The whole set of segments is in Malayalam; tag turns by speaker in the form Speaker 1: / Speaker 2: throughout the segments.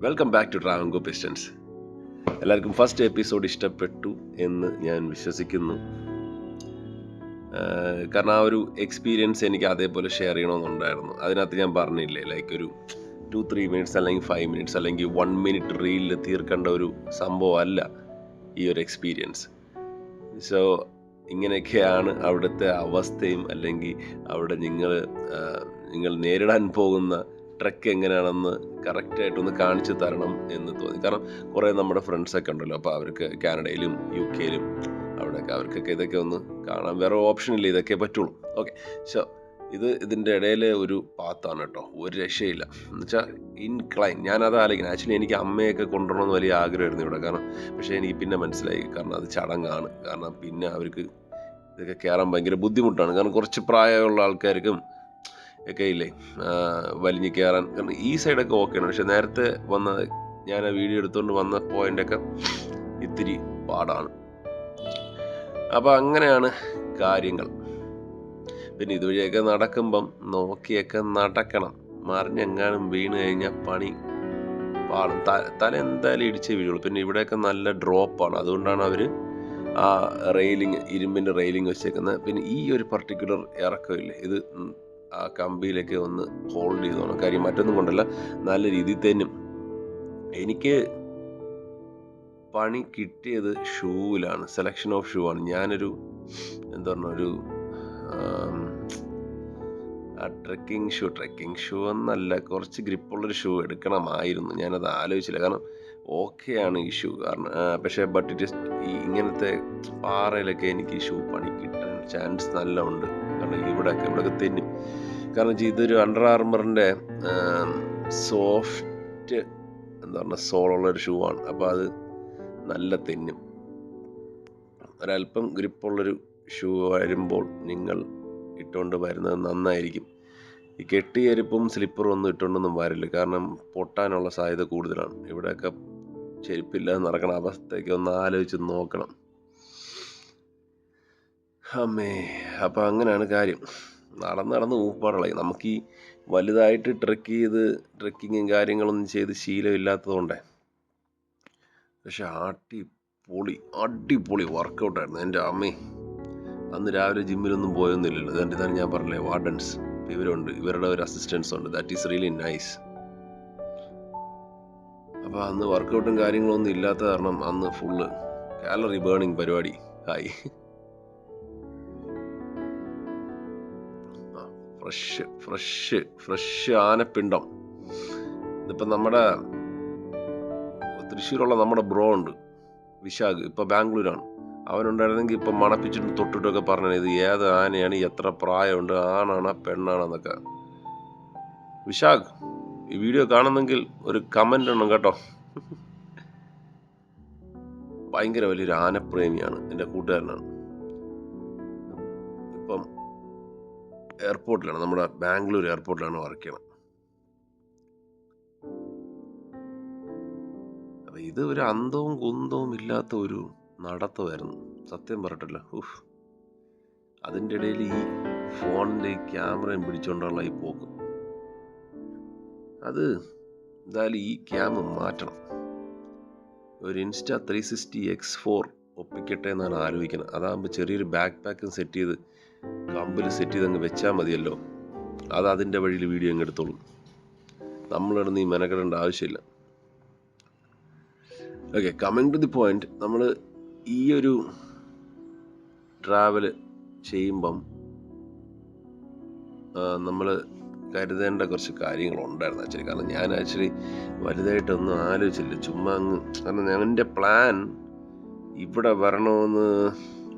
Speaker 1: Welcome back to Travanco pistons എല്ലാവർക്കും ഫസ്റ്റ് എപ്പിസോഡ് ഇഷ്ടപ്പെട്ടു എന്ന് ഞാൻ വിശ്വസിക്കുന്നു. കാരണം ആ ഒരു എക്സ്പീരിയൻസ് എനിക്ക് അതേപോലെ ഷെയർ ചെയ്യണമെന്നുണ്ടായിരുന്നു. അതിനകത്ത് ഞാൻ പറഞ്ഞില്ലേ ലൈക്ക് ഒരു ടു ത്രീ മിനിറ്റ്സ് അല്ലെങ്കിൽ ഫൈവ് മിനിറ്റ്സ് അല്ലെങ്കിൽ വൺ മിനിറ്റ് റീലിൽ തീർക്കേണ്ട ഒരു സംഭവം അല്ല ഈ ഒരു എക്സ്പീരിയൻസ് സോ ഇങ്ങനെയൊക്കെയാണ് അവിടുത്തെ അവസ്ഥയും അല്ലെങ്കിൽ അവിടെ നിങ്ങൾ നിങ്ങൾ നേരിടാൻ പോകുന്ന ട്രക്ക് എങ്ങനെയാണെന്ന് കറക്റ്റായിട്ടൊന്ന് കാണിച്ചു തരണം എന്ന് തോന്നി. കാരണം കുറേ നമ്മുടെ ഫ്രണ്ട്സൊക്കെ ഉണ്ടല്ലോ അപ്പോൾ അവർക്ക് കാനഡയിലും യു കെയിലും അവിടെയൊക്കെ അവർക്കൊക്കെ ഇതൊക്കെ ഒന്ന് കാണാൻ വേറെ ഓപ്ഷൻ ഇല്ല ഇതൊക്കെ പറ്റുള്ളൂ. ഓക്കെ സോ ഇത് ഇതിന്റെ ഇടയിലെ ഒരു പാത്താണ് കേട്ടോ. ഒരു രക്ഷയില്ല. എന്നുവെച്ചാൽ ഇൻക്ലൈൻ ഞാനത് ആലോചിക്കണം ആക്ച്വലി എനിക്ക് അമ്മയൊക്കെ കൊണ്ടുവരണമെന്ന് വലിയ ആഗ്രഹമായിരുന്നു ഇവിടെ. കാരണം പക്ഷേ എനിക്ക് പിന്നെ മനസ്സിലായി. കാരണം അത് ചടങ്ങാണ്. കാരണം പിന്നെ അവർക്ക് ഇതൊക്കെ കയറാൻ ഭയങ്കര ബുദ്ധിമുട്ടാണ്. കാരണം കുറച്ച് പ്രായമുള്ള ആൾക്കാർക്കും ഒക്കെ ഇല്ലേ? വലിഞ്ഞു കയറാൻ കാരണം ഈ സൈഡൊക്കെ ഓക്കെയാണ് പക്ഷെ നേരത്തെ വന്ന ഞാൻ ആ വീഡിയോ എടുത്തുകൊണ്ട് വന്ന പോയിന്റൊക്കെ ഇത്തിരി പാടാണ്. അപ്പോൾ അങ്ങനെയാണ് കാര്യങ്ങൾ. പിന്നെ ഇതുവഴിയൊക്കെ നടക്കുമ്പം നോക്കിയൊക്കെ നടക്കണം. മറിഞ്ഞെങ്ങാനും വീണ് കഴിഞ്ഞാൽ പണി പാടും തല എന്തായാലും ഇടിച്ചേ വീഴുള്ളൂ. പിന്നെ ഇവിടെയൊക്കെ നല്ല ഡ്രോപ്പാണ് അതുകൊണ്ടാണ് അവർ ആ റെയിലിങ് ഇരുമ്പിന്റെ റെയിലിങ് വെച്ചേക്കുന്നത്. പിന്നെ ഈ ഒരു പർട്ടിക്കുലർ ഇറക്കമില്ലേ? ഇത് ആ കമ്പിയിലൊക്കെ ഒന്ന് ഹോൾഡ് ചെയ്തോണം കാര്യം മറ്റൊന്നും കൊണ്ടല്ല നല്ല രീതിയിൽ തന്നും എനിക്ക് പണി കിട്ടിയത് ഷൂവിലാണ്. സെലക്ഷൻ ഓഫ് ഷൂ ആണ്. ഞാനൊരു എന്താ പറഞ്ഞ ഒരു ട്രക്കിംഗ് ഷൂ ട്രെക്കിംഗ് ഷൂ എന്നല്ല കുറച്ച് ഗ്രിപ്പുള്ളൊരു ഷൂ എടുക്കണമായിരുന്നു. ഞാനത് ആലോചിച്ചില്ല. കാരണം ഓക്കെയാണ് ഈ ഷൂ കാരണം പക്ഷേ ബട്ട് ഇറ്റ് ഇസ് ഈ ഇങ്ങനത്തെ പാറയിലൊക്കെ എനിക്ക് ഈ ഷൂ പണി കിട്ടാൻ ചാൻസ് നല്ല ഉണ്ട് കാരണം ഇവിടെയൊക്കെ ഇവിടെയൊക്കെ തെന്നും. കാരണം വെച്ചാൽ ഇതൊരു അണ്ടർ ആർമറിന്റെ സോഫ്റ്റ് എന്താ പറയുക സോളുള്ള ഒരു ഷൂ ആണ്. അപ്പോൾ അത് നല്ല തെന്നും. ഒരല്പം ഗ്രിപ്പുള്ളൊരു ഷൂ വരുമ്പോൾ നിങ്ങൾ ഇട്ടുകൊണ്ട് വരുന്നത് നന്നായിരിക്കും. ഈ കെട്ടിയരിപ്പും സ്ലിപ്പറും ഒന്നും ഇട്ടുകൊണ്ടൊന്നും വരില്ല. കാരണം പൊട്ടാനുള്ള സാധ്യത കൂടുതലാണ്. ഇവിടെയൊക്കെ ചെരുപ്പില്ലാതെ നടക്കണ അവസ്ഥയൊക്കെ ഒന്ന് ആലോചിച്ച് നോക്കണം. അമ്മേ അപ്പം അങ്ങനെയാണ് കാര്യം. നടന്ന് നടന്ന് ഊപ്പാടുകളായി നമുക്ക് ഈ വലുതായിട്ട് ട്രെക്ക് ചെയ്ത് ട്രെക്കിങ്ങും കാര്യങ്ങളൊന്നും ചെയ്ത് ശീലമില്ലാത്തതുകൊണ്ടേ. പക്ഷെ അടിപൊളി അടിപൊളി വർക്കൗട്ടായിരുന്നു എന്റെ അമ്മേ അന്ന് രാവിലെ ജിമ്മിലൊന്നും പോയൊന്നുമില്ലല്ലോ. അതുകൊണ്ട് ഇതാണ് ഞാൻ പറഞ്ഞില്ലേ വാർഡൻസ് ഇവരുണ്ട്. ഇവരുടെ ഒരു അസിസ്റ്റൻസ് ഉണ്ട്. ദാറ്റ് ഈസ് റിയലി നൈസ് അപ്പോൾ അന്ന് വർക്കൗട്ടും കാര്യങ്ങളൊന്നും ഇല്ലാത്ത കാരണം അന്ന് ഫുള്ള് കാലറി ബേണിംഗ് പരിപാടി ആയി. ഫ്രഷ് ഫ്രഷ് ഫ്രഷ് ആനപ്പിണ്ടം. ഇതിപ്പോൾ നമ്മുടെ തൃശ്ശൂരുള്ള നമ്മുടെ ബ്രോ ഉണ്ട് വിശാഖ് ഇപ്പോൾ ബാംഗ്ലൂരാണ്. അവനുണ്ടായിരുന്നെങ്കിൽ ഇപ്പം മണപ്പിച്ചിട്ട് തൊട്ടിട്ടൊക്കെ പറഞ്ഞു ഇത് ഏത് ആനയാണ് എത്ര പ്രായമുണ്ട് ആണാണ് പെണ്ണാണെന്നൊക്കെ. വിശാഖ് ഈ വീഡിയോ കാണുന്നെങ്കിൽ ഒരു കമന്റ് ഉണ്ടോ കേട്ടോ. ഭയങ്കര വലിയൊരു ആനപ്രേമിയാണ് എന്റെ കൂട്ടുകാരനാണ്. ഇപ്പം എയർപോർട്ടിലാണ്. നമ്മുടെ ബാംഗ്ലൂർ എയർപോർട്ടിലാണ് വർക്ക് ചെയ്യണം അപ്പം ഇത് ഒരു അന്തവും കുന്തവും ഇല്ലാത്ത ഒരു നടത്തമായിരുന്നു. സത്യം പറഞ്ഞിട്ടില്ല ഉഫ്. അതിന്റെ ഇടയിൽ ഈ ഫോണിന്റെ ക്യാമറയും പിടിച്ചുകൊണ്ടുള്ള ഈ പോക്ക്. അത് എന്തായാലും ഈ ക്യാമ മാറ്റണം. ഒരു Insta three sixty X four ഒപ്പിക്കട്ടെ എന്നാണ് ആലോചിക്കുന്നത്. അതാകുമ്പോൾ ചെറിയൊരു ബാക്ക് പാക്കും സെറ്റ് ചെയ്ത് കമ്പിൽ സെറ്റ് ചെയ്തങ്ങ് വെച്ചാൽ മതിയല്ലോ. അത് അതിന്റെ വഴിയിൽ വീഡിയോ അങ്ങ് എടുത്തോളും. നമ്മളിടന്ന് നീ മെനക്കെടേണ്ട ആവശ്യമില്ല. Okay coming to the point നമ്മൾ ഈ ഒരു ട്രാവൽ ചെയ്യുമ്പം നമ്മൾ കരുതേണ്ട കുറച്ച് കാര്യങ്ങളുണ്ടായിരുന്നു ആക്ച്വലി. കാരണം ഞാൻ ആക്ച്വലി വലുതായിട്ടൊന്നും ആലോചിച്ചില്ല. ചുമ്മാ അങ്ങ് കാരണം എന്റെ പ്ലാൻ ഇവിടെ വരണമെന്ന്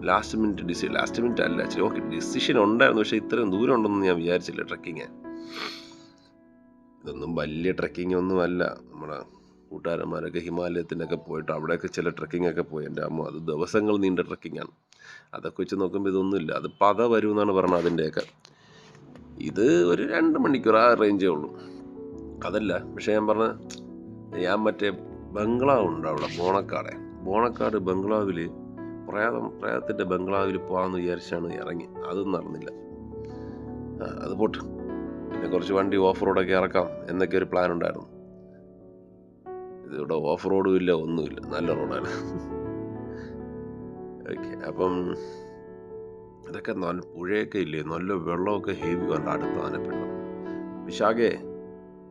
Speaker 1: last minute decision last minute അല്ല. ശരി ഓക്കെ ഡിസിഷൻ ഉണ്ടായിരുന്നു. പക്ഷേ ഇത്രയും ദൂരം ഉണ്ടെന്ന് ഞാൻ വിചാരിച്ചില്ല ട്രക്കിങ് ഇതൊന്നും വലിയ ട്രക്കിംഗ് ഒന്നും അല്ല. നമ്മുടെ കൂട്ടുകാരന്മാരൊക്കെ ഹിമാലയത്തിനൊക്കെ പോയിട്ട് അവിടെയൊക്കെ ചില ട്രക്കിംഗ് ഒക്കെ പോയി. എന്റെ അമ്മ അത് ദിവസങ്ങൾ നീണ്ട ട്രക്കിങ്ങാണ് അതൊക്കെ വെച്ച് നോക്കുമ്പോൾ ഇതൊന്നുമില്ല. അത് പത വരും എന്നാണ് പറഞ്ഞത് അതിന്റെയൊക്കെ. ഇത് ഒരു രണ്ട് മണിക്കൂർ ആ റേഞ്ചേ ഉള്ളൂ. അതല്ല പക്ഷേ ഞാൻ പറഞ്ഞ ഞാൻ മറ്റേ ബംഗ്ലാവ് ഉണ്ട് അവിടെ ബോണക്കാടെ. ബോണക്കാട് ബംഗ്ലാവിൽ പ്രേതം പ്രേതത്തിന്റെ ബംഗ്ലാവിൽ പോകാമെന്ന് വിചാരിച്ചാണ് ഇറങ്ങി. അതും നടന്നില്ല. അത് പോട്ട്. പിന്നെ കുറച്ച് വണ്ടി ഓഫ് റോഡൊക്കെ ഇറക്കാം എന്നൊക്കെ ഒരു പ്ലാൻ ഉണ്ടായിരുന്നു. ഇതിവിടെ ഓഫ് റോഡും ഇല്ല ഒന്നുമില്ല. നല്ല റോഡാണ്. ഓക്കെ അപ്പം ഇതൊക്കെ നല്ല പുഴയൊക്കെ ഇല്ലേ? നല്ല വെള്ളമൊക്കെ ഹെവി കൊണ്ട് അടുത്ത ആനപ്പിണ്ടം. വിശാഖേ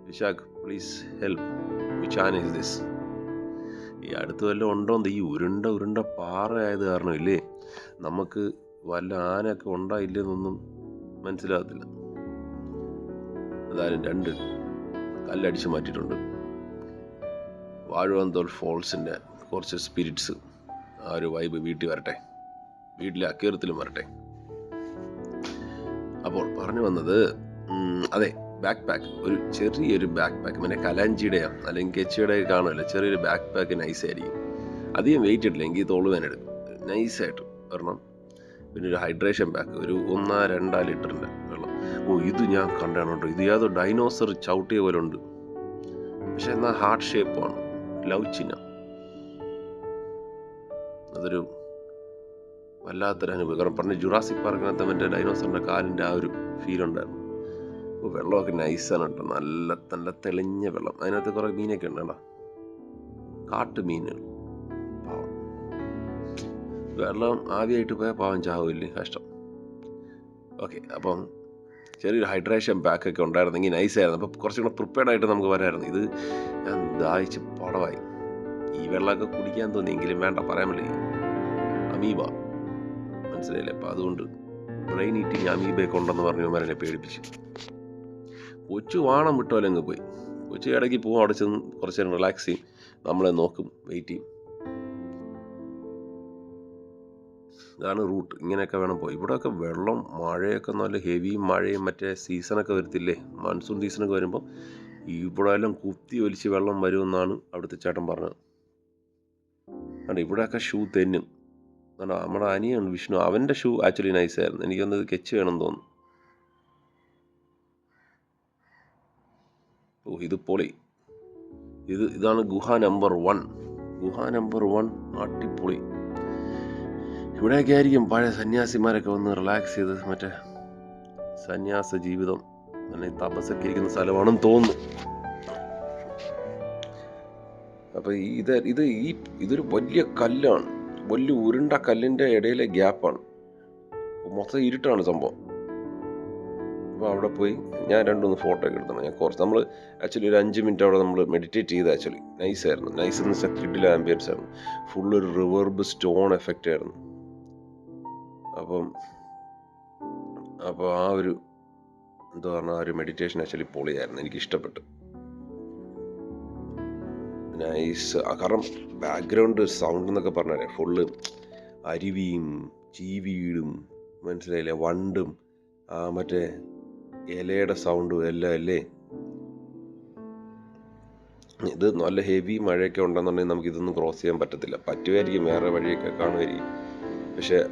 Speaker 1: വിശാഖ് പ്ലീസ് ഹെൽപ്പ് ആന ഇസ് ദിസ് ഈ അടുത്ത് വല്ലതും ഉണ്ടോന്ന് ഈ ഉരുണ്ട ഉരുണ്ട പാറ ആയത് കാരണം ഇല്ലേ? നമുക്ക് വല്ല ആനയൊക്കെ ഉണ്ടോ ഇല്ലെന്നൊന്നും മനസ്സിലാകത്തില്ല. അതായത് രണ്ട് കല്ലടിച്ച് മാറ്റിയിട്ടുണ്ട്. വാഴുവന്തോൾ ഫോൾസിന്റെ കുറച്ച് സ്പിരിറ്റ്സ് ആ ഒരു വൈബ് വീട്ടിൽ വരട്ടെ. വീട്ടിലെ അക്കീർത്തിലും വരട്ടെ. അപ്പോൾ പറഞ്ഞു വന്നത് അതെ ബാക്ക് പാക്ക് ഒരു ചെറിയൊരു ബാക്ക് പാക്ക് പിന്നെ കലാഞ്ചിയുടെയോ അല്ലെങ്കിൽ കെച്ചിയുടെ കാണുമല്ലോ ചെറിയൊരു ബാക്ക് പാക്ക് നൈസ് ആയിരിക്കും. അധികം വെയിറ്റ് ഇട്ടില്ല എങ്കിൽ തോൾ എടുക്കും. നൈസായിട്ട് ഒരെണ്ണം പിന്നെ ഒരു ഹൈഡ്രേഷൻ പാക്ക് ഒരു ഒന്നാ രണ്ടാ ലിറ്ററിന്റെ വെള്ളം. ഓ ഇത് ഞാൻ കണ്ടാണ് ഇത് യാതൊരു ഡൈനോസർ ചവിട്ടിയ പോലെ ഉണ്ട്. പക്ഷെ എന്നാൽ ഹാർട്ട് ഷേപ്പാണ് ലവ് ചിഹ്നം. അതൊരു വല്ലാത്തൊരു അനുഭവം കാരണം പറഞ്ഞ ജുറാസിക് പാർക്കിനകത്ത് മറ്റേ ഡൈനോസറിന്റെ കാലിന്റെ ആ ഒരു ഫീൽ ഉണ്ടായിരുന്നു. വെള്ളമൊക്കെ നൈസാണ് കേട്ടോ. നല്ല നല്ല തെളിഞ്ഞ വെള്ളം. അതിനകത്ത് കുറേ മീനൊക്കെ ഉണ്ട് കേട്ടോ മീനുകൾ. പാവം. വെള്ളം ആദ്യമായിട്ട് പോയാൽ പാവം ചാവില്ലേ? കഷ്ടം. ഓക്കെ അപ്പം ചെറിയൊരു ഹൈഡ്രേഷൻ പാക്കൊക്കെ ഉണ്ടായിരുന്നെങ്കിൽ നൈസായിരുന്നു അപ്പോൾ കുറച്ചും കൂടെ പ്രിപ്പയർഡ് ആയിട്ട് നമുക്ക് വരായിരുന്നു ഇത് ഞാൻ ദാഹിച്ച് പടവായി. ഈ വെള്ളമൊക്കെ കുടിക്കാൻ തോന്നിയെങ്കിലും വേണ്ട പറയാൻ പറ്റില്ല. അമീബ. മനസ്സിലായില്ലേ? അപ്പം അതുകൊണ്ട് ബ്രെയിൻ ഈറ്റിങ് ഉണ്ടെന്ന് പറഞ്ഞവന്മാരെന്നെ പേടിപ്പിച്ചു. കൊച്ചു വാണം വിട്ടോലങ്ങ് പോയി. കൊച്ചു ഇടയ്ക്ക് പോകും അവിടെ ചെന്ന് കുറച്ച് നേരം റിലാക്സ് ചെയ്യും. നമ്മളെ നോക്കും വെയിറ്റ് ചെയ്യും. ഇതാണ് റൂട്ട് ഇങ്ങനെയൊക്കെ വേണം പോയി. ഇവിടെയൊക്കെ വെള്ളം മഴയൊക്കെ നല്ല ഹെവി മഴയും മറ്റേ സീസണൊക്കെ വരത്തില്ലേ? മൺസൂൺ സീസണൊക്കെ വരുമ്പോൾ ഇവിടെ എല്ലാം കുത്തി ഒലിച്ച് വെള്ളം വരുമെന്നാണ് അവിടുത്തെ ചേട്ടൻ പറഞ്ഞത്. അതുകൊണ്ട് ഇവിടെയൊക്കെ ഷൂ തെന്നും. കാരണം നമ്മുടെ അനിയാണ് വിഷ്ണു അവന്റെ ഷൂ ആക്ച്വലി നൈസായിരുന്നു എനിക്കൊന്നത് കെച്ച് വേണം തോന്നുന്നു. ഓ ഇത് പൊളി. ഇത് ഇതാണ് ഗുഹ നമ്പർ വൺ. ഗുഹ നമ്പർ വൺ അടിപൊളി. ഇവിടെയൊക്കെ ആയിരിക്കും പഴയ സന്യാസിമാരൊക്കെ വന്ന് റിലാക്സ് ചെയ്ത് മറ്റേ സന്യാസ ജീവിതം. അല്ലെങ്കിൽ തപസ്സൊക്കെ ഇരിക്കുന്ന സ്ഥലമാണെന്ന് തോന്നുന്നു. അപ്പൊ ഇത് ഇത് ഈ ഇതൊരു വലിയ കല്ലാണ്. വലിയ ഉരുണ്ട കല്ലിന്റെ ഇടയിലെ ഗ്യാപ്പാണ് മൊത്തം ഇരുട്ടാണ് സംഭവം. അപ്പോൾ അവിടെ പോയി ഞാൻ രണ്ടുമൂന്ന് ഫോട്ടോ ഒക്കെ എടുത്താണ് ഞാൻ കുറച്ച് നമ്മൾ ആക്ച്വലി ഒരു അഞ്ച് മിനിറ്റ് അവിടെ നമ്മൾ മെഡിറ്റേറ്റ് ചെയ്ത് ആക്ച്വലി നൈസ് ആയിരുന്നു. നൈസ് എന്ന് വെച്ചാൽ ത്രിഡിൽ ആംബിയൻസ് ആയിരുന്നു. ഫുൾ ഒരു റിവർബ് സ്റ്റോൺ എഫക്റ്റ് ആയിരുന്നു. അപ്പം അപ്പോൾ ആ ഒരു എന്താ പറഞ്ഞാൽ ആ ഒരു മെഡിറ്റേഷൻ ആക്ച്വലി പൊളിയായിരുന്നു. എനിക്ക് ഇഷ്ടപ്പെട്ടു. നൈസ് കാരണം ബാക്ക്ഗ്രൗണ്ട് സൗണ്ട് എന്നൊക്കെ പറഞ്ഞാൽ ഫുള്ള് അരുവിയും ചീവീടും മനസ്സിലായില്ലേ? വണ്ടും മറ്റേ ഇലയുടെ സൗണ്ടും എല്ലാം അല്ലേ? ഇത് നല്ല ഹെവി മഴയൊക്കെ ഉണ്ടെന്നുണ്ടെങ്കിൽ നമുക്ക് ഇതൊന്നും ക്രോസ് ചെയ്യാൻ പറ്റത്തില്ല. പറ്റുമായിരിക്കും വേറെ വഴിയൊക്കെ കാണുമായിരിക്കും. പക്ഷെ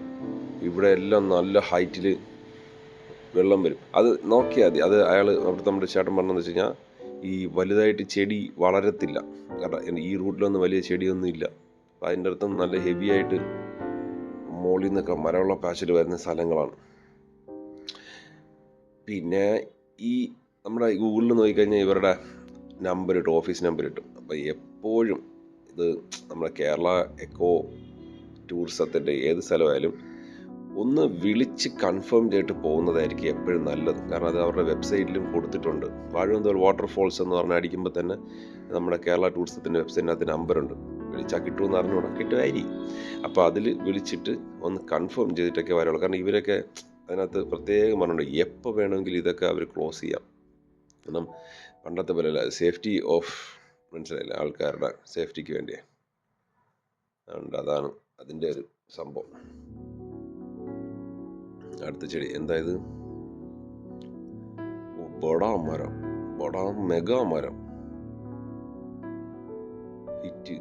Speaker 1: ഇവിടെ എല്ലാം നല്ല ഹൈറ്റിൽ വെള്ളം വരും. അത് നോക്കിയാൽ മതി. അത് അയാൾ അവിടുത്തെ നമ്മുടെ ചേട്ടൻ പറഞ്ഞതെന്ന് വെച്ച് കഴിഞ്ഞാൽ ഈ വലുതായിട്ട് ചെടി വളരത്തില്ല. കാരണം ഈ റൂട്ടിലൊന്നും വലിയ ചെടിയൊന്നും ഇല്ല. അപ്പം അതിന്റെ അർത്ഥം നല്ല ഹെവി ആയിട്ട് മുകളിൽ നിന്നൊക്കെ മരമുള്ള പാച്ചിൽ വരുന്ന സ്ഥലങ്ങളാണ്. പിന്നെ ഈ നമ്മുടെ ഗൂഗിളിൽ നോക്കിക്കഴിഞ്ഞാൽ ഇവരുടെ നമ്പർ കിട്ടും ഓഫീസ് നമ്പർ കിട്ടും അപ്പോൾ എപ്പോഴും ഇത് നമ്മുടെ കേരള എക്കോ ടൂറിസത്തിന്റെ ഏത് സ്ഥലമായാലും ഒന്ന് വിളിച്ച് കൺഫേം ചെയ്തിട്ട് പോകുന്നതായിരിക്കും എപ്പോഴും നല്ലത്. കാരണം അത് അവരുടെ വെബ്സൈറ്റിലും കൊടുത്തിട്ടുണ്ട്. വാഴവന്തോൾ വാട്ടർഫോൾസ് എന്ന് പറഞ്ഞാൽ അടിക്കുമ്പോൾ തന്നെ നമ്മുടെ കേരള ടൂറിസത്തിന്റെ വെബ്സൈറ്റിനകത്ത് നമ്പറുണ്ട് വിളിച്ചാൽ കിട്ടുമെന്ന് അറിഞ്ഞുകൂടാ? കിട്ടുമായിരിക്കും. അപ്പോൾ അതിൽ വിളിച്ചിട്ട് ഒന്ന് കൺഫേം ചെയ്തിട്ടൊക്കെ വരുള്ളൂ കാരണം ഇവരൊക്കെ അതിനകത്ത് പ്രത്യേകം പറഞ്ഞിട്ടുണ്ട്. എപ്പോൾ വേണമെങ്കിലും ഇതൊക്കെ അവർ ക്ലോസ് ചെയ്യാം. കാരണം പണ്ടത്തെ പോലെയല്ല സേഫ്റ്റി ഓഫ് മനസ്സിലായില്ല? ആൾക്കാരുടെ സേഫ്റ്റിക്ക് വേണ്ടിയേ. അതുകൊണ്ട് അതാണ് അതിന്റെ ഒരു സംഭവം. അടുത്ത ചെടി. എന്താ ഇത്? ഓ, മരം. ബൊടാ മെഗാ മരം. ഹിറ്റ്.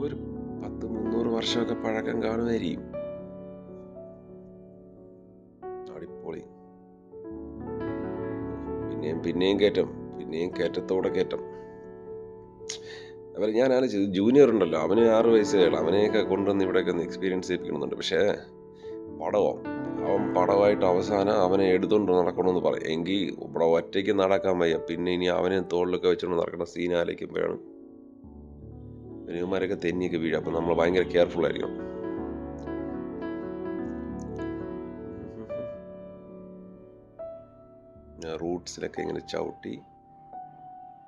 Speaker 1: ഒരു വർഷമൊക്കെ പഴക്കം കാണുമായിരിക്കും. അടിപൊളി. പിന്നെയും പിന്നെയും കയറ്റം പിന്നെയും കയറ്റത്തോടെ കയറ്റം. അവർ ഞാൻ ആലോചിച്ചത് ജൂനിയർ ഉണ്ടല്ലോ അവന് ആറ് വയസ്സേ ഉള്ളൂ. അവനെയൊക്കെ കൊണ്ടുവന്ന് ഇവിടെയൊക്കെ ഒന്ന് എക്സ്പീരിയൻസ് ചെയ്യിപ്പിക്കണമെന്നുണ്ട്. പക്ഷേ പടവോ. അവൻ പടവായിട്ട് അവസാനം അവനെ എടുത്തുകൊണ്ട് നടക്കണമെന്ന് പറയും. എങ്കിൽ ഇവിടെ ഒറ്റയ്ക്ക് നടക്കാൻ വയ്യ. പിന്നെ ഇനി അവനെ തോളിലൊക്കെ വെച്ചുകൊണ്ട് നടക്കുന്ന സീൻ ആലോചിക്കുമ്പോഴാണ് ഇവന്മാരൊക്കെ തെന്നിയൊക്കെ വീഴും. അപ്പം നമ്മൾ ഭയങ്കര കെയർഫുൾ ആയിരിക്കണം. റൂട്ട്സിലൊക്കെ ഇങ്ങനെ ചവിട്ടി.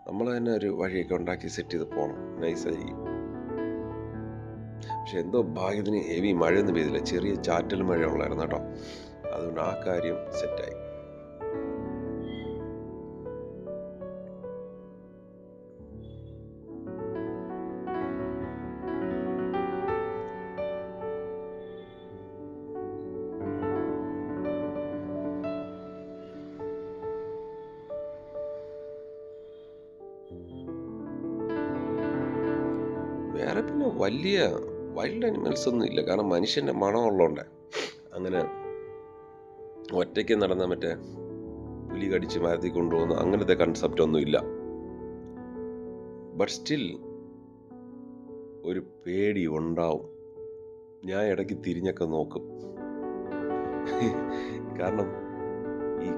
Speaker 1: നമ്മൾ തന്നെ ഒരു വഴിയൊക്കെ ഉണ്ടാക്കി സെറ്റ് ചെയ്ത് പോകണം നൈസായിരിക്കും പക്ഷെ എന്തോ ഭാഗ്യത്തിന് ഹെവി മഴയൊന്നും പെയ്തില്ല. ചെറിയ ചാറ്റൽ മഴ ഉള്ളായിരുന്നു കേട്ടോ. അതുകൊണ്ട് ആ കാര്യം സെറ്റായി വലിയ വൈൽഡ് അനിമൽസ് ഒന്നും ഇല്ല. കാരണം മനുഷ്യന്റെ മണമുള്ളതുകൊണ്ട് അങ്ങനെ ഒറ്റയ്ക്ക് നടന്ന മറ്റേ പുലി കടിച്ച് മരത്തിൽ കൊണ്ടുപോകുന്ന അങ്ങനത്തെ കൺസെപ്റ്റ് ഒന്നും ഇല്ല. ബട്ട് സ്റ്റിൽ ഒരു പേടി ഉണ്ടാവും. ഞാൻ ഇടയ്ക്ക് തിരിഞ്ഞൊക്കെ നോക്കും. കാരണം ഈ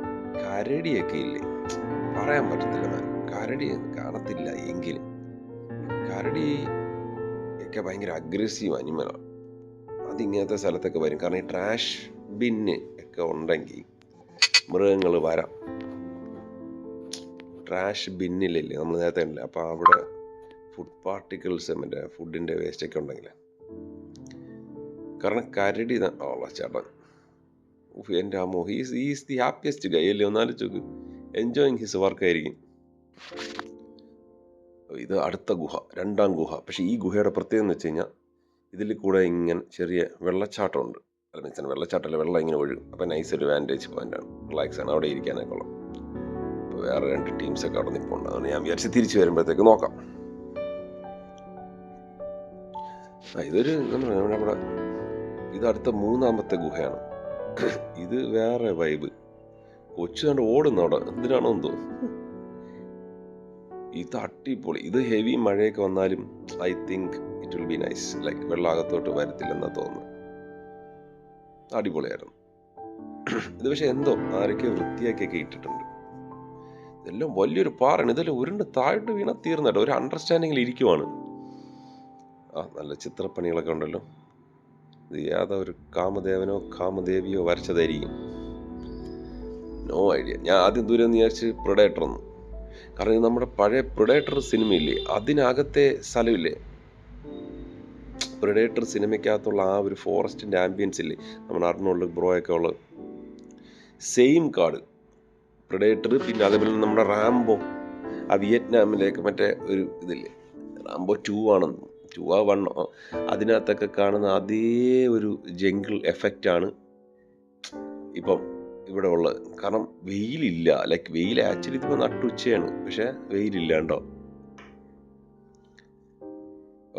Speaker 1: കരടിയൊക്കെ ഇല്ലേ? പറയാൻ പറ്റത്തില്ല. കരടി കാണത്തില്ല എങ്കിൽ കരടി ഒക്കെ ഭയങ്കര അഗ്രസീവ് അനിമലാണ് അതിങ്ങനത്തെ സ്ഥലത്തൊക്കെ വരും. കാരണം ഈ ട്രാഷ് ബിന്ന് ഒക്കെ ഉണ്ടെങ്കിൽ മൃഗങ്ങൾ വരാം. ട്രാഷ് ബിന്നിലില്ലേ നമ്മൾ നേരത്തെ ഉണ്ടല്ലേ അപ്പോൾ അവിടെ ഫുഡ് പാർട്ടിക്കിൾസ് മറ്റേ ഫുഡിന്റെ വേസ്റ്റൊക്കെ ഉണ്ടെങ്കിൽ കാരണം കരടി ഓള ചേട്ടൻ. എന്റെ അമ്മോ he's is the happiest guy അല്ലേ? ഒന്നാലോചിച്ച് എൻജോയിങ് ഹിസ് വർക്ക് ആയിരിക്കും. ഇത് അടുത്ത ഗുഹ രണ്ടാം ഗുഹ. പക്ഷേ ഈ ഗുഹയുടെ പ്രത്യേകത എന്ന് വെച്ച് കഴിഞ്ഞാൽ ഇതിൽ കൂടെ ഇങ്ങനെ ചെറിയ വെള്ളച്ചാട്ടമുണ്ട്. അല്ല മീൻസ് വെള്ളച്ചാട്ടമല്ല വെള്ളം ഇങ്ങനെ ഒഴുകും. അപ്പോൾ നൈസ് ഒരു വാന്റേജ് പോയിന്റാണ് റിലാക്സ് ആണ്. അവിടെ ഇരിക്കാനൊക്കെ ഉള്ളത് അപ്പോൾ വേറെ രണ്ട് ടീംസൊക്കെ അവിടെ നിൽപ്പുണ്ട് അതുകൊണ്ട് ഞാൻ വിചാരിച്ച് തിരിച്ച് വരുമ്പോഴത്തേക്ക് നോക്കാം. ആ ഇതൊരു നമ്മൾ നമ്മുടെ ഇത് അടുത്ത മൂന്നാമത്തെ ഗുഹയാണ്. ഇത് വേറെ വൈബ് കൊച്ചു കണ്ട് ഓടുന്നു അവിടെ എന്തിനാണോ എന്തോ ഇത് അടിപൊളി. ഇത് ഹെവി മഴയൊക്കെ വന്നാലും I think it will be nice like വെള്ളം അകത്തോട്ട് വരത്തില്ലെന്നാ തോന്നുന്നു അടിപൊളിയായിരുന്നു. ഇത് പക്ഷെ എന്തോ ആരൊക്കെ വൃത്തിയാക്കിയൊക്കെ ഇട്ടിട്ടുണ്ട്. ഇതെല്ലാം വലിയൊരു പാറാണ്. ഇതെല്ലാം ഉരുണ്ട് താഴോട്ട് വീണ തീർന്നട്ടോ ഒരു അണ്ടർസ്റ്റാൻഡിങ്ങിൽ ഇരിക്കുവാണ്. ആ നല്ല ചിത്രപ്പണികളൊക്കെ ഉണ്ടല്ലോ. ഇത് ഏതാ ഒരു കാമദേവനോ കാമദേവിയോ വരച്ചതായിരിക്കും. നോ ഐഡിയ ഞാൻ ആദ്യം ദൂരം വിചാരിച്ച് പ്രൊഡേറ്റർ ഒന്ന് കാരണം ഇത് നമ്മുടെ പഴയ പ്രൊഡേറ്റർ സിനിമയില്ലേ അതിനകത്തെ സ്ഥലമില്ലേ? പ്രൊഡേറ്റർ സിനിമയ്ക്കകത്തുള്ള ആ ഒരു ഫോറസ്റ്റിന്റെ ആംബിയൻസ് ഇല്ലേ? നമ്മുടെ അർണോൾഡ് ബ്രോയൊക്കെ ഉള്ളത്. സെയിം കാട്. പ്രൊഡേറ്റർ പിന്നെ അതേപോലെ നമ്മുടെ റാംബോ ആ വിയറ്റ്നാമിലേക്ക് മറ്റേ ഒരു ഇതില്ലേ? റാംബോ ടു ആണെന്ന്. ടു ആ വൺ അതിനകത്തൊക്കെ കാണുന്ന അതേ ഒരു ജംഗിൾ എഫക്റ്റാണ് ഇപ്പം ഇവിടെ ഉള്ളത് കാരണം വെയിലില്ല. ലൈക്ക് വെയിൽ ആക്ച്വലി ഇതിപ്പോൾ നട്ടുച്ചയാണ്. പക്ഷേ വെയിലില്ല കേട്ടോ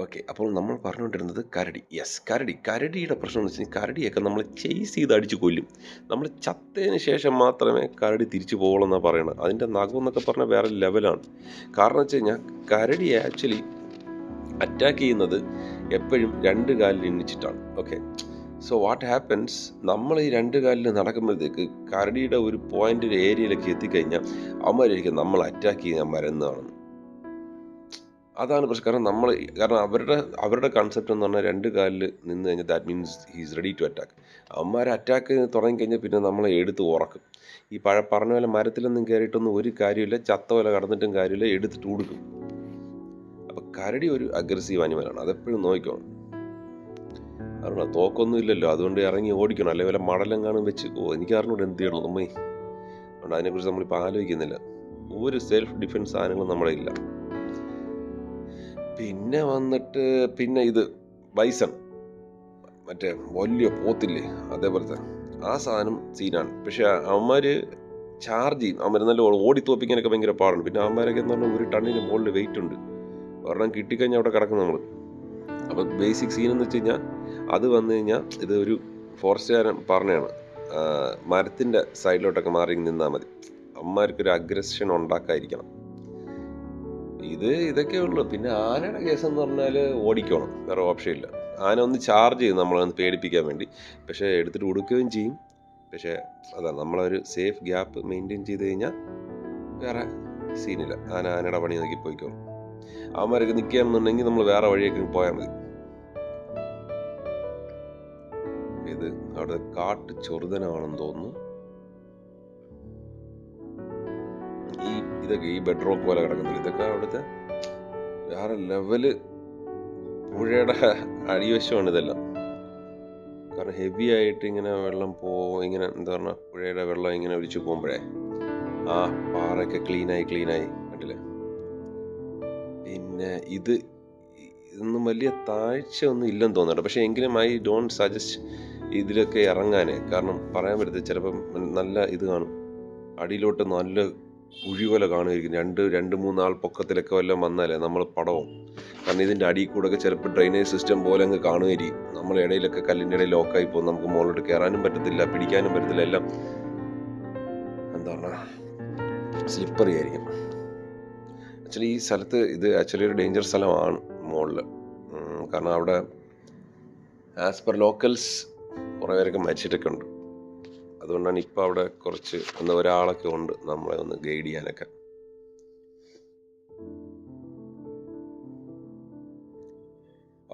Speaker 1: ഓക്കെ അപ്പോൾ നമ്മൾ പറഞ്ഞുകൊണ്ടിരുന്നത് കരടി. യെസ് കരടി. കരടിയുടെ പ്രശ്നം എന്ന് വെച്ചാൽ കരടിയൊക്കെ നമ്മൾ ചേസ് ചെയ്ത് അടിച്ച് കൊല്ലും. നമ്മൾ ചത്തതിന് ശേഷം മാത്രമേ കരടി തിരിച്ചു പോകുള്ളൂ എന്നാണ് പറയണത്. അതിന്റെ നഖം എന്നൊക്കെ പറഞ്ഞാൽ വേറെ ലെവലാണ് കാരണം വെച്ച് കഴിഞ്ഞാൽ കരടി ആക്ച്വലി അറ്റാക്ക് ചെയ്യുന്നത് എപ്പോഴും രണ്ട് കാലിൽ എണ്ണിച്ചിട്ടാണ് ഓക്കെ സോ വാട്ട് ഹാപ്പൻസ് നമ്മൾ ഈ രണ്ട് കാലിൽ നടക്കുമ്പോഴത്തേക്ക് കരടിയുടെ ഒരു പോയിന്റ് ഒരു ഏരിയയിലേക്ക് എത്തിക്കഴിഞ്ഞാൽ അവന്മാരായിരിക്കും നമ്മൾ അറ്റാക്ക് ചെയ്യാൻ മരുന്നതാണ് അതാണ് പ്രശ്നം. കാരണം നമ്മൾ കാരണം അവരുടെ അവരുടെ കൺസെപ്റ്റ് എന്ന് പറഞ്ഞാൽ രണ്ട് കാലിൽ നിന്ന് കഴിഞ്ഞാൽ that means he's ready to attack അവന്മാർ അറ്റാക്ക് തുടങ്ങിക്കഴിഞ്ഞാൽ പിന്നെ നമ്മളെ എടുത്ത് ഉറക്കും. ഈ പഴ പറഞ്ഞ പോലെ മരത്തിലൊന്നും കയറിയിട്ടൊന്നും ഒരു കാര്യമില്ല ചത്ത പോലെ കടന്നിട്ടും കാര്യമില്ല. എടുത്തിട്ട് കൊടുക്കും അപ്പം കരടി ഒരു അഗ്രസീവ് അനിമലാണ് അതെപ്പോഴും നോക്കണം കാരണം തോക്കൊന്നും ഇല്ലല്ലോ. അതുകൊണ്ട് ഇറങ്ങി ഓടിക്കണം. അല്ലെങ്കിൽ വല്ല മടലെങ്ങാനും വെച്ച്. ഓ എനിക്ക് അറിഞ്ഞൂടെ എന്ത് ചെയ്യണം നമ്മേ അതുകൊണ്ട് അതിനെക്കുറിച്ച് നമ്മളിപ്പോൾ ആലോചിക്കുന്നില്ല. ഒരു സെൽഫ് ഡിഫെൻസ് സാധനങ്ങളും നമ്മുടെ ഇല്ല. പിന്നെ വന്നിട്ട് പിന്നെ ഇത് ബൈസൺ മറ്റേ വലിയ പോത്തില്ലേ അതേപോലത്തെ. ആ സാധനം സീനാണ് പക്ഷെ അവന്മാർ ചാർജ് ചെയ്യും. അവന്മാർ നല്ല ഓടി തോപ്പിക്കാനൊക്കെ ഭയങ്കര പാടാണ്. പിന്നെ അവന്മാരൊക്കെ എന്ന് പറഞ്ഞാൽ ഒരു ടണ്ണിന് മുകളിൽ വെയിറ്റ് ഉണ്ട്. ഒരെണ്ണം കിട്ടിക്കഴിഞ്ഞാൽ അവിടെ കിടക്കും നമ്മൾ അപ്പോൾ ബേസിക് സീൻ എന്ന് വെച്ച് കഴിഞ്ഞാൽ അത് വന്നു കഴിഞ്ഞാൽ ഇത് ഒരു ഫോറസ്റ്റുകാരൻ പറഞ്ഞാണ് മരത്തിന്റെ സൈഡിലോട്ടൊക്കെ മാറി നിന്നാൽ മതി. അമ്മമാർക്കൊരു അഗ്രഷൻ ഉണ്ടാക്കാതിരിക്കണം. ഇത് ഇതൊക്കെ ഉള്ളൂ. പിന്നെ ആനയുടെ കേസെന്ന് പറഞ്ഞാൽ ഓടിക്കണം. വേറെ ഓപ്ഷൻ ഇല്ല. ആന ഒന്ന് ചാർജ് ചെയ്യും നമ്മളൊന്ന് പേടിപ്പിക്കാൻ വേണ്ടി. പക്ഷേ എടുത്തിട്ട് കൊടുക്കുകയും ചെയ്യും. പക്ഷേ അതാ നമ്മളൊരു സേഫ് ഗ്യാപ്പ് മെയിന്റെയിൻ ചെയ്ത് കഴിഞ്ഞാൽ വേറെ സീനില്ല ആന ആനയുടെ പണി നോക്കി പോയിക്കോളും. അവന്മാരൊക്കെ നിൽക്കുകയാണെന്നുണ്ടെങ്കിൽ നമ്മൾ വേറെ വഴിയൊക്കെ പോയാൽ മതി. അവിടെ കാട്ട് ചെറുതനാണെന്ന് തോന്നുന്നു. ഈ ഇതൊക്കെ ഈ ബെഡ് റോക്ക് പോലെ കിടക്കുന്നില്ല? ഇതൊക്കെ അവിടുത്തെ വേറെ ലെവൽ പുഴയുടെ അടിവശമാണ് ഇതെല്ലാം. കാരണം ഹെവി ആയിട്ട് ഇങ്ങനെ വെള്ളം പോ ഇങ്ങനെ എന്താ പറഞ്ഞാൽ പുഴയുടെ വെള്ളം ഇങ്ങനെ ഒഴിച്ചു പോകുമ്പോഴേ ആ പാറയൊക്കെ ക്ലീനായി ക്ലീനായി കണ്ടില്ലേ? പിന്നെ ഇത് ഇതൊന്നും വലിയ താഴ്ച ഒന്നും ഇല്ലെന്ന് തോന്നുന്നുണ്ട്. പക്ഷേ എങ്കിലും ഐ ഡോണ്ട് സജസ്റ്റ് ഇതിലൊക്കെ ഇറങ്ങാനേ കാരണം പറയാൻ പറ്റത്തില്ല ചിലപ്പം നല്ല ഇത് കാണും. അടിയിലോട്ട് നല്ല കുഴി പോലെ കാണുമായിരിക്കും. രണ്ട് രണ്ട് മൂന്നാൾ പൊക്കത്തിലൊക്കെ വല്ലതും വന്നാലേ നമ്മൾ പടവും. കാരണം ഇതിന്റെ അടിയിൽ കൂടെ ഒക്കെ ചിലപ്പോൾ ഡ്രെയിനേജ് സിസ്റ്റം പോലെ അങ്ങ് കാണുമായിരിക്കും. നമ്മൾ ഇടയിലൊക്കെ കല്ലിന്റെ ഇടയിൽ ലോക്കായി പോകും. നമുക്ക് മുകളിലോട്ട് കയറാനും പറ്റത്തില്ല പിടിക്കാനും പറ്റത്തില്ല എല്ലാം എന്താ പറയുക സ്ലിപ്പറി ആയിരിക്കും. ആക്ച്വലി ഈ സ്ഥലത്ത് ഇത് ആക്ച്വലി ഒരു ഡേഞ്ചർ സ്ഥലമാണ് മുകളിൽ കാരണം അവിടെ ആസ് പെർ ലോക്കൽസ് കുറേ പേരൊക്കെ മരിച്ചിട്ടൊക്കെ ഉണ്ട്. അതുകൊണ്ടാണ് ഇപ്പോൾ അവിടെ കുറച്ച് ഒന്ന് ഒരാളൊക്കെ ഉണ്ട് നമ്മളെ ഒന്ന് ഗൈഡ് ചെയ്യാനൊക്കെ.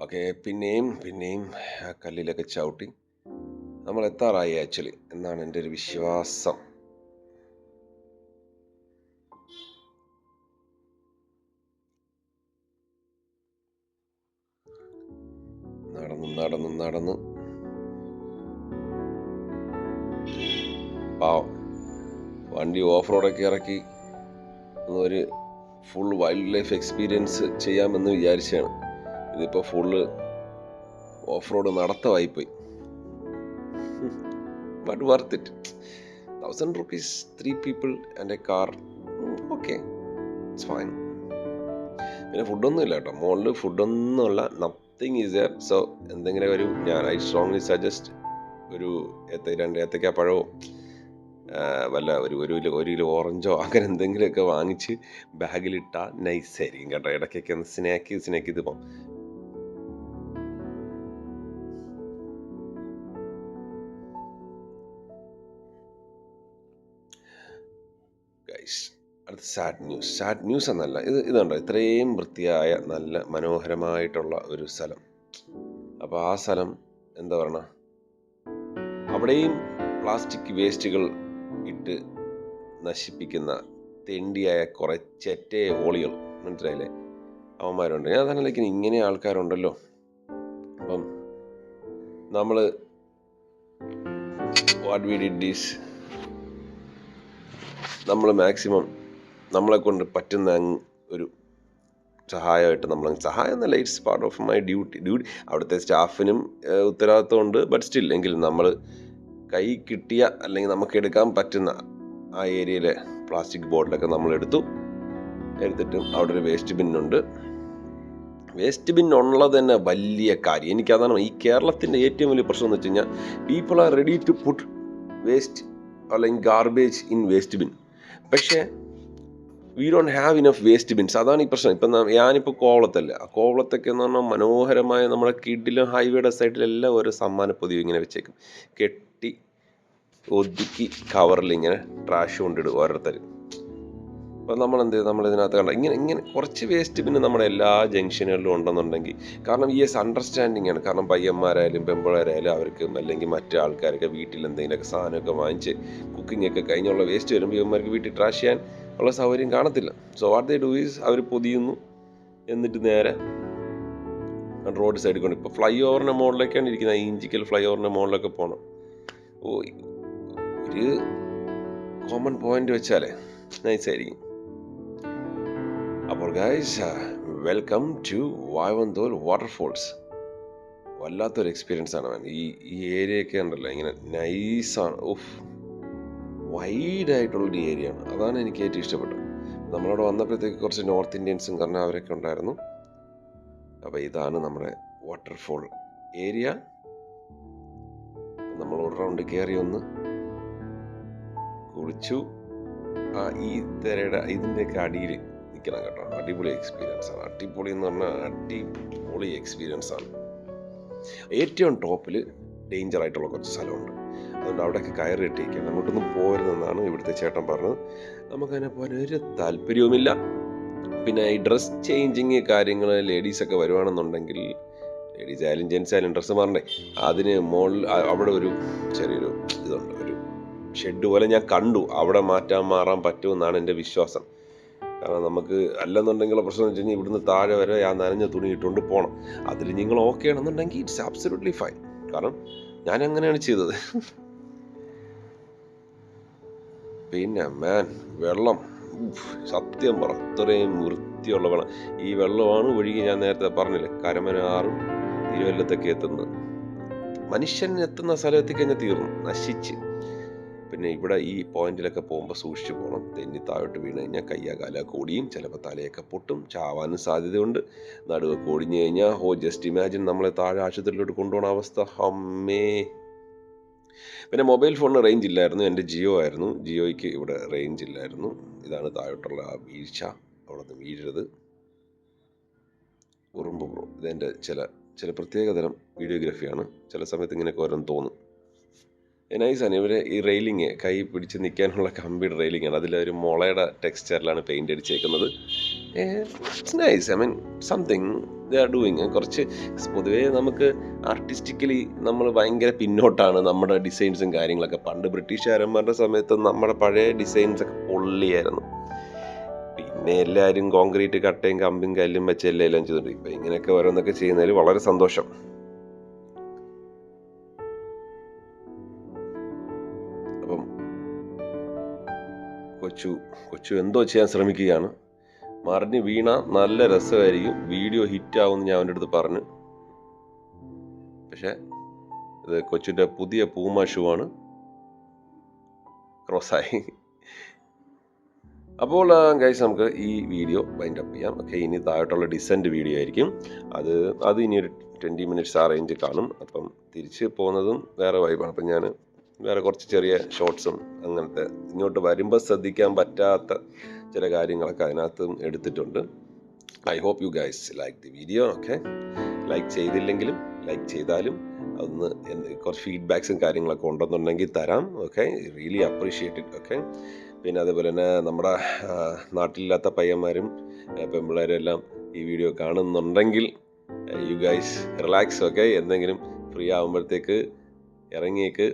Speaker 1: ഓക്കെ പിന്നെയും പിന്നെയും ആ കല്ലിലൊക്കെ ചവിട്ടി നമ്മൾ എത്താറായി ആക്ച്വലി. എന്നാണ് എന്റെ ഒരു വിശ്വാസം. നടന്നു നടന്നു നടന്നു. പാവം. വണ്ടി ഓഫ് റോഡൊക്കെ ഇറക്കി. ഒരു ഫുൾ വൈൽഡ് ലൈഫ് എക്സ്പീരിയൻസ് ചെയ്യാമെന്ന് വിചാരിച്ചാണ്. ഇതിപ്പോൾ full off road നടത്തമായിപ്പോയി but worth it thousand rupees three people and a car okay fine പിന്നെ ഫുഡൊന്നും ഇല്ല കേട്ടോ. മോളിൽ ഫുഡൊന്നുമുള്ള നത്തിങ് ഈസ് എയർ സോ എന്തെങ്കിലും ഒരു ഞാൻ ഐ സ്ട്രോങ്ലി സജസ്റ്റ് ഒരു ഏത്ത രണ്ട് ഏത്തക്ക പഴമോ വല്ല ഒരു ഒരു കിലോ ഒരു കിലോ ഓറഞ്ചോ അങ്ങനെ എന്തെങ്കിലുമൊക്കെ വാങ്ങിച്ച് ബാഗിലിട്ടാൽ നൈസായിരിക്കും കേട്ടോ. ഇടയ്ക്കൊക്കെ ഒന്ന് സ്നാക്ക് സ്നാക്ക് ഗൈസ് അടുത്ത സാഡ് ന്യൂസ് സാഡ് ന്യൂസ് എന്നല്ല ഇത് ഇതുണ്ടോ ഇത്രയും വൃത്തിയായ നല്ല മനോഹരമായിട്ടുള്ള ഒരു സ്ഥലം. അപ്പോൾ ആ സ്ഥലം എന്താ പറയണ? അവിടെയും പ്ലാസ്റ്റിക് വേസ്റ്റുകൾ ഇട്ട് നശിപ്പിക്കുന്ന തെണ്ടിയായ കുറേ ചെറ്റേ ഓളികൾ മനസ്സിലായില്ലേ? അവന്മാരുണ്ട്. ഞാൻ തന്നെ ഇങ്ങനെ ആൾക്കാരുണ്ടല്ലോ. അപ്പം നമ്മൾ വാട്ട് വി ഡിഡ് ഡീസ് നമ്മൾ മാക്സിമം നമ്മളെ കൊണ്ട് പറ്റുന്ന ഒരു സഹായമായിട്ട് നമ്മൾ സഹായം എന്നല്ല it's part of my duty duty അവിടുത്തെ സ്റ്റാഫിനും ഉത്തരവാദിത്വമുണ്ട് ബട്ട് സ്റ്റിൽ എങ്കിലും നമ്മൾ കൈ കിട്ടിയ അല്ലെങ്കിൽ നമുക്ക് എടുക്കാൻ പറ്റുന്ന ആ ഏരിയയിലെ പ്ലാസ്റ്റിക് ബോട്ടിലൊക്കെ നമ്മൾ എടുത്തു. എടുത്തിട്ടും അവിടെ ഒരു വേസ്റ്റ് ബിന്നുണ്ട് വേസ്റ്റ് ബിൻ ഉള്ളത് തന്നെ വലിയ കാര്യം. എനിക്കതാണ് ഈ കേരളത്തിന്റെ ഏറ്റവും വലിയ പ്രശ്നം എന്ന് വെച്ച് കഴിഞ്ഞാൽ people are ready to put waste അല്ലെങ്കിൽ ഗാർബേജ് ഇൻ വേസ്റ്റ് ബിൻ പക്ഷേ we don't have enough waste bins അതാണ് ഈ പ്രശ്നം. ഇപ്പം ഞാനിപ്പോൾ കോവളത്തല്ല. കോവളത്തൊക്കെ എന്ന് പറഞ്ഞാൽ മനോഹരമായ നമ്മുടെ കിഡിലും ഹൈവേയുടെ സൈഡിലെല്ലാം ഓരോ സമ്മാന പൊതിവ് ഇങ്ങനെ വെച്ചേക്കും. കെട്ടി ഒതുക്കി കവറിൽ ഇങ്ങനെ ട്രാഷ് കൊണ്ടിടും ഓരോരുത്തർ. അപ്പം നമ്മൾ എന്ത് ചെയ്യും? നമ്മൾ ഇതിനകത്ത് കണ്ട ഇങ്ങനെ ഇങ്ങനെ കുറച്ച് വേസ്റ്റ് പിന്നെ നമ്മുടെ എല്ലാ ജംഗ്ഷനുകളിലും ഉണ്ടെന്നുണ്ടെങ്കിൽ കാരണം ഈ എസ് അണ്ടർസ്റ്റാൻഡിങ് ആണ്. കാരണം പയ്യന്മാരായാലും പെമ്പിളരായാലും അവർക്ക് അല്ലെങ്കിൽ മറ്റു ആൾക്കാരൊക്കെ വീട്ടിൽ എന്തെങ്കിലുമൊക്കെ സാധനമൊക്കെ വാങ്ങിച്ച് കുക്കിംഗ് ഒക്കെ കഴിഞ്ഞുള്ള വേസ്റ്റ് വരുമ്പോൾ ഇവന്മാർക്ക് വീട്ടിൽ ട്രാഷ് ചെയ്യാൻ ഉള്ള സൗകര്യം കാണത്തില്ല. So what they do is അവർ പൊതിയുന്നു. എന്നിട്ട് നേരെ റോഡ് സൈഡിൽ കൊണ്ട് ഇപ്പോൾ ഫ്ലൈ ഓവറിന്റെ മുകളിലേക്കാണ് ഇരിക്കുന്നത്. ഇഞ്ചിക്കൽ ഫ്ലൈ ഓവറിന്റെ മുകളിലൊക്കെ പോകണം ഓ ഒരു കോമൺ പോയിന്റ് വെച്ചാലേ നൈസായിരിക്കും അപ്പോൾ guys welcome to Vazhvanthol waterfalls വല്ലാത്തൊരു എക്സ്പീരിയൻസ് ആണ് മാം ഈ ഈ ഏരിയയൊക്കെ ഉണ്ടല്ലോ ഇങ്ങനെ നൈസാണ് ഓഫ് വൈഡ് ആയിട്ടുള്ളൊരു ഏരിയ ആണ്. അതാണ് എനിക്ക് ഏറ്റവും ഇഷ്ടപ്പെട്ടത്. നമ്മളവിടെ വന്നപ്പോഴത്തേക്ക് കുറച്ച് നോർത്ത് ഇന്ത്യൻസും കാരണം അവരൊക്കെ ഉണ്ടായിരുന്നു. അപ്പോൾ ഇതാണ് നമ്മുടെ വാട്ടർഫോൾ ഏരിയ നമ്മൾ ഒരു റൗണ്ട് കയറി ഒന്ന് കുളിച്ചു ഈ തിരയുടെ ഇതിന്റെയൊക്കെ അടിയിൽ നിൽക്കണം കേട്ടോ. അടിപൊളി എക്സ്പീരിയൻസ് ആണ്. അടിപൊളി എന്ന് പറഞ്ഞാൽ അടിപൊളി എക്സ്പീരിയൻസ് ആണ്. ഏറ്റവും ടോപ്പിൽ ഡേഞ്ചർ ആയിട്ടുള്ള കുറച്ച് സ്ഥലമുണ്ട്. അതുകൊണ്ട് അവിടെയൊക്കെ കയറി ഇട്ടിരിക്കുകയാണ്. അങ്ങോട്ടൊന്നും പോരുതെന്നാണ് ഇവിടുത്തെ ചേട്ടൻ പറഞ്ഞത്. നമുക്കതിനെ പോകാൻ ഒരു താല്പര്യവുമില്ല. പിന്നെ ഈ ഡ്രസ് ചേഞ്ചിങ് കാര്യങ്ങൾ ലേഡീസൊക്കെ വരുവാണെന്നുണ്ടെങ്കിൽ ലേഡീസ് ആയാലും ജെൻസ് ആയാലും ഡ്രസ്സ് മാറണ്ടേ? അതിന് മോൾ അവിടെ ഒരു ചെറിയൊരു ഇതുണ്ട്. ഷെഡ് പോലെ ഞാൻ കണ്ടു. അവിടെ മാറ്റാൻ മാറാൻ പറ്റുമെന്നാണ് എന്റെ വിശ്വാസം. കാരണം നമുക്ക് അല്ലെന്നുണ്ടെങ്കിലുള്ള പ്രശ്നം എന്ന് വെച്ച് കഴിഞ്ഞാൽ ഇവിടുന്ന് താഴെ വരെ ആ നനഞ്ഞ തുണി ഇട്ടുകൊണ്ട് പോകണം അതിൽ നിങ്ങൾ ഓക്കെ ആണെന്നുണ്ടെങ്കിൽ ഇറ്റ്സ് ആബ്സലൂട്ട്ലി ഫൈൻ കാരണം ഞാൻ അങ്ങനെയാണ് ചെയ്തത്. പിന്നെ മാൻ വെള്ളം. സത്യം പറ അത്രയും വൃത്തിയുള്ള വെള്ളം ഈ വെള്ളമാണ് ഒഴുകി ഞാൻ നേരത്തെ പറഞ്ഞില്ലേ കരമനാറും തിരുവല്ലത്തൊക്കെ എത്തുന്നത്. മനുഷ്യൻ എത്തുന്ന സ്ഥലത്തേക്ക് തന്നെ തീർന്നു നശിച്ച്. പിന്നെ ഇവിടെ ഈ പോയിന്റിലൊക്കെ പോകുമ്പോൾ സൂക്ഷിച്ചു പോകണം തെന്നി താഴോട്ട് വീണ് കഴിഞ്ഞാൽ കയ്യാ കാല കൂടിയും ചിലപ്പോൾ തലയൊക്കെ പൊട്ടും ചാവാനും സാധ്യതയുണ്ട്. നടുവൊക്കെ കൂടിഞ്ഞു കഴിഞ്ഞാൽ ഹോ ജസ്റ്റ് ഇമാജിൻ നമ്മളെ താഴെ ആശുപത്രിയിലോട്ട് കൊണ്ടുപോകണ അവസ്ഥ. ഹമ്മേ. പിന്നെ മൊബൈൽ ഫോണിന് റേഞ്ച് ഇല്ലായിരുന്നു. എന്റെ ജിയോ ആയിരുന്നു. ജിയോയ്ക്ക് ഇവിടെ റേഞ്ച് ഇല്ലായിരുന്നു. ഇതാണ് താഴോട്ടുള്ള ആ വീഴ്ച. അവിടെ നിന്ന് വീഴരുത്. ഉറുമ്പ് ഇതെന്റെ ചില ചില പ്രത്യേകതരം വീഡിയോഗ്രാഫിയാണ്. ചില സമയത്ത് ഇങ്ങനെയൊക്കെ ഓരോന്ന് തോന്നും. നൈസാണ് ഇവർ ഈ റെയിലിങ് കൈ പിടിച്ച് നിൽക്കാനുള്ള കമ്പിയുടെ റെയിലിംഗ് ആണ്. അതിലൊരു മുളയുടെ ടെക്സ്ചറിലാണ് paint അടിച്ചേക്കുന്നത്. It's nice I mean something they are doing കുറച്ച് പൊതുവേ നമുക്ക് ആർട്ടിസ്റ്റിക്കലി നമ്മൾ ഭയങ്കര പിന്നോട്ടാണ് നമ്മുടെ ഡിസൈൻസും കാര്യങ്ങളൊക്കെ. പണ്ട് ബ്രിട്ടീഷുകാരന്മാരുടെ സമയത്ത് നമ്മുടെ പഴയ ഡിസൈൻസ് ഒക്കെ പൊള്ളിയായിരുന്നു. പിന്നെ എല്ലാവരും കോൺക്രീറ്റ് കട്ടയും കമ്പിയും കല്ലും വെച്ച് എല്ലാം ചെയ്തിട്ടുണ്ട് ഇപ്പം ഇങ്ങനെയൊക്കെ ഓരോന്നൊക്കെ ചെയ്യുന്നതിൽ വളരെ സന്തോഷം. കൊച്ചു കൊച്ചു എന്തോ ചെയ്യാൻ ശ്രമിക്കുകയാണ്. മറിഞ്ഞ് വീണ നല്ല രസമായിരിക്കും. വീഡിയോ ഹിറ്റാവുമെന്ന് ഞാൻ അവന്റെ അടുത്ത് പറഞ്ഞു. പക്ഷേ ഇത് കൊച്ചിന്റെ പുതിയ പൂമ ഷൂ ആണ്. ക്രോസായി അപ്പോൾ ഗൈസ് നമുക്ക് ഈ വീഡിയോ വൈൻഡ് അപ്പ് ചെയ്യാം. ഓക്കെ ഇനി താഴോട്ടുള്ള ഡിസെന്റ് വീഡിയോ ആയിരിക്കും. അത് അത് ഇനി ഒരു ട്വന്റി മിനിറ്റ്സ് ആ റേഞ്ച് കാണും. അപ്പം തിരിച്ച് പോകുന്നതും വേറെ വൈബാണ് അപ്പം ഞാൻ വേറെ കുറച്ച് ചെറിയ ഷോർട്സും അങ്ങനത്തെ ഇങ്ങോട്ട് വരുമ്പോൾ ശ്രദ്ധിക്കാൻ പറ്റാത്ത ചില കാര്യങ്ങളൊക്കെ അതിനകത്തും എടുത്തിട്ടുണ്ട്. I hope you guys like the video okay like ചെയ്തില്ലെങ്കിലും ലൈക്ക് ചെയ്താലും അതൊന്ന് കുറച്ച് ഫീഡ്ബാക്സും കാര്യങ്ങളൊക്കെ ഉണ്ടെന്നുണ്ടെങ്കിൽ തരാം okay really appreciate it okay പിന്നെ അതുപോലെ തന്നെ നമ്മുടെ നാട്ടിലില്ലാത്ത പയ്യന്മാരും പെൺപിള്ളേരും എല്ലാം ഈ വീഡിയോ കാണുന്നുണ്ടെങ്കിൽ യു ഗൈസ് റിലാക്സ് ഓക്കെ എന്തെങ്കിലും ഫ്രീ ആകുമ്പോഴത്തേക്ക് ഇറങ്ങിയേക്ക്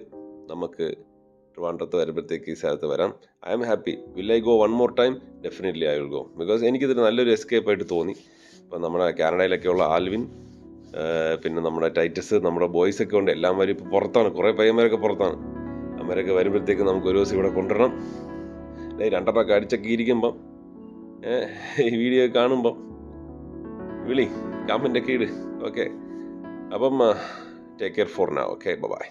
Speaker 1: നമുക്ക് ട്രിവാൻഡ്രത്ത് വരുമ്പോഴത്തേക്ക് ഈ സ്ഥലത്ത് വരാം. I'm happy will I go one more time definitely I will go because എനിക്കിതൊരു നല്ലൊരു എസ്കേപ്പ് ആയിട്ട് തോന്നി. ഇപ്പം നമ്മുടെ കാനഡയിലൊക്കെ ഉള്ള ആൽവിൻ പിന്നെ നമ്മുടെ ടൈറ്റസ് നമ്മുടെ ബോയ്സ് ഒക്കെ ഉണ്ട്. എല്ലാവരും ഇപ്പോൾ പുറത്താണ്. കുറേ പയ്യന്മാരൊക്കെ പുറത്താണ്. അവരൊക്കെ വരുമ്പോഴത്തേക്ക് നമുക്ക് ഒരു ദിവസം ഇവിടെ കൊണ്ടുവരണം. രണ്ടെണ്ണമൊക്കെ അടിച്ചൊക്കെ ഇരിക്കുമ്പം ഈ വീഡിയോ കാണുമ്പം വിളി കമന്റൊക്കെ ഇട്. ഓക്കെ അപ്പം ടേക്ക് കെയർ ഫോർ നാ ഓക്കെ ബൈ